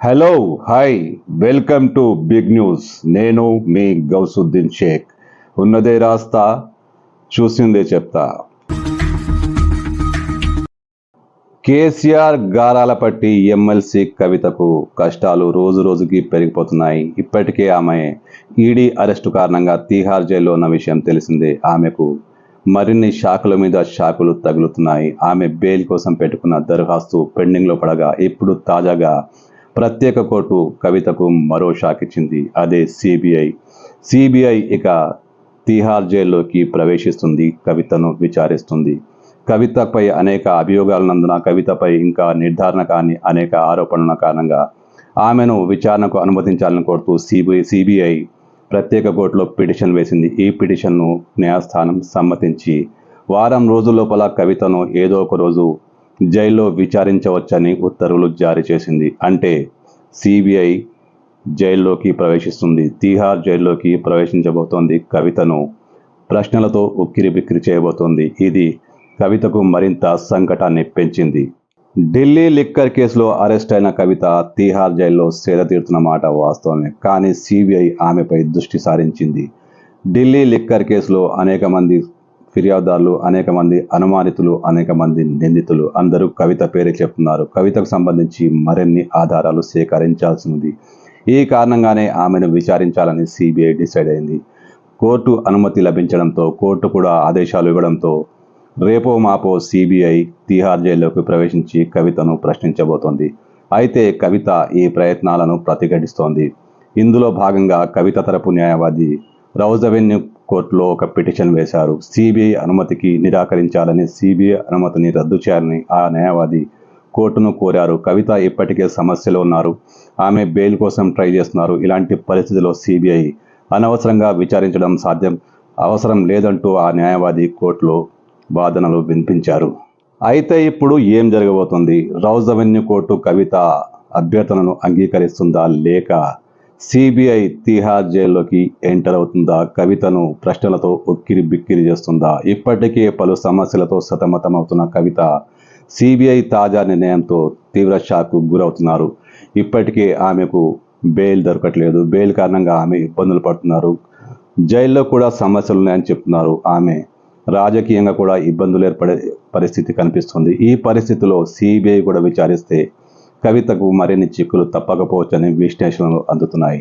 Hello hi welcome to big news నేను మీ గౌసుద్దీన్ షేక్. ఉన్నదే రాస్తా చూసిందే చెప్తా. కేసీఆర్ గారాలపట్టి ఎమ్మెల్సీ కవితకు కష్టాలు రోజు రోజుకి పెరిగిపోతున్నాయి. ఇప్పటికే ఆమె ఈడీ అరెస్టు కారణంగా తీహార్ జైల్లో ఉన్న విషయం తెలిసిందే ఆమెకు. మరిన్ని షాకుల మీద షాకులు తగులుతున్నాయి. ఆమె బెయిల్ కోసం పెట్టుకున్న దరఖాస్తు పెండింగ్లో పడగా ఇప్పుడు తాజాగా ప్రత్యేక కోర్టు కవితకు మరో షాక్ ఇచ్చింది. అదే సిబిఐ. సిబిఐ ఇక తీహార్ జైల్లోకి ప్రవేశిస్తుంది. కవితను విచారిస్తుంది. కవితపై అనేక అభియోగాలున్నందున కవితపై ఇంకా నిర్ధారణ కాని అనేక ఆరోపణల కారణంగా ఆమెను విచారణకు అనుమతించాలని కోరుతూ సిబిఐ సిబిఐ ప్రత్యేక కోర్టులో పిటిషన్ వేసింది. ఈ పిటిషన్ను న్యాయస్థానం సమ్మతించి వారం రోజుల లోపల కవితను ఏదో ఒక రోజు జైల్లో విచారించవచ్చని ఉత్తర్వులు జారీ చేసింది. అంటే సిబిఐ జైల్లోకి ప్రవేశిస్తుంది. తీహార్ జైల్లోకి ప్రవేశించబోతోంది కవితను. ప్రశ్నలతో ఉక్కిరి బిక్కిరి చేయబోతోంది. ఇది కవితకు మరింత సంకటాన్ని పెంచింది. ఢిల్లీ లిక్కర్ కేసులో అరెస్ట్ అయిన కవిత తీహార్ జైల్లో సేద తీరుతున్న మాట వాస్తవమే. కానీ సిబిఐ ఆమెపై దృష్టి సారించింది. ఢిల్లీ లిక్కర్ కేసులో అనేక మంది ఫిర్యాదుదారులు అనేక మంది అనుమానితులు అనేక మంది నిందితులు. అందరూ కవిత పేరు చెప్తున్నారు కవితకు సంబంధించి మరిన్ని ఆధారాలు సేకరించాల్సి ఉంది ఈ కారణంగానే ఆమెను విచారించాలని సిబిఐ డిసైడ్ అయింది. కోర్టు అనుమతి లభించడంతో కోర్టు కూడా ఆదేశాలు ఇవ్వడంతో రేపో మాపో సిబిఐ తిహార్ జైల్లోకి ప్రవేశించి కవితను ప్రశ్నించబోతోంది. అయితే కవిత ఈ ప్రయత్నాలను ప్రతిఘటిస్తోంది. ఇందులో భాగంగా కవిత తరపు న్యాయవాది రౌజవెన్యూ కోర్టులో ఒక పిటిషన్ వేశారు. సిబిఐ అనుమతికి నిరాకరించాలని సిబిఐ అనుమతిని రద్దు చేయాలని ఆ న్యాయవాది కోర్టును కోరారు. కవిత ఇప్పటికే సమస్యలో ఉన్నారు. ఆమె బెయిల్ కోసం ట్రై చేస్తున్నారు. ఇలాంటి పరిస్థితిలో సిబిఐ అనవసరంగా విచారించడం సాధ్యం. అవసరం లేదంటూ ఆ న్యాయవాది కోర్టులో వాదనలు వినిపించారు. అయితే ఇప్పుడు ఏం జరగబోతుంది? రౌజ్ అవెన్యూ కోర్టు కవిత అభ్యర్థనను అంగీకరిస్తుందా లేక సిబిఐ తిహార్ జైల్లోకి ఎంటర్ అవుతుందా? కవితను ప్రశ్నలతో ఉక్కిరి బిక్కిరి చేస్తుందా? ఇప్పటికే పలు సమస్యలతో సతమతమవుతున్న కవిత సిబిఐ తాజా నిర్ణయంతో తీవ్ర షాక్కు గురవుతున్నారు. ఇప్పటికే ఆమెకు బెయిల్ దొరకట్లేదు. బెయిల్ కారణంగా ఆమె ఇబ్బందులు పడుతున్నారు. జైల్లో కూడా సమస్యలు ఉన్నాయని చెప్తున్నారు. ఆమె రాజకీయంగా కూడా ఇబ్బందులు ఏర్పడే పరిస్థితి కనిపిస్తుంది. ఈ పరిస్థితిలో సిబిఐ కూడా విచారిస్తే కవితకు మరిన్ని చిక్కులు తప్పకపోవచ్చని విశ్లేషణలు అందుతున్నాయి.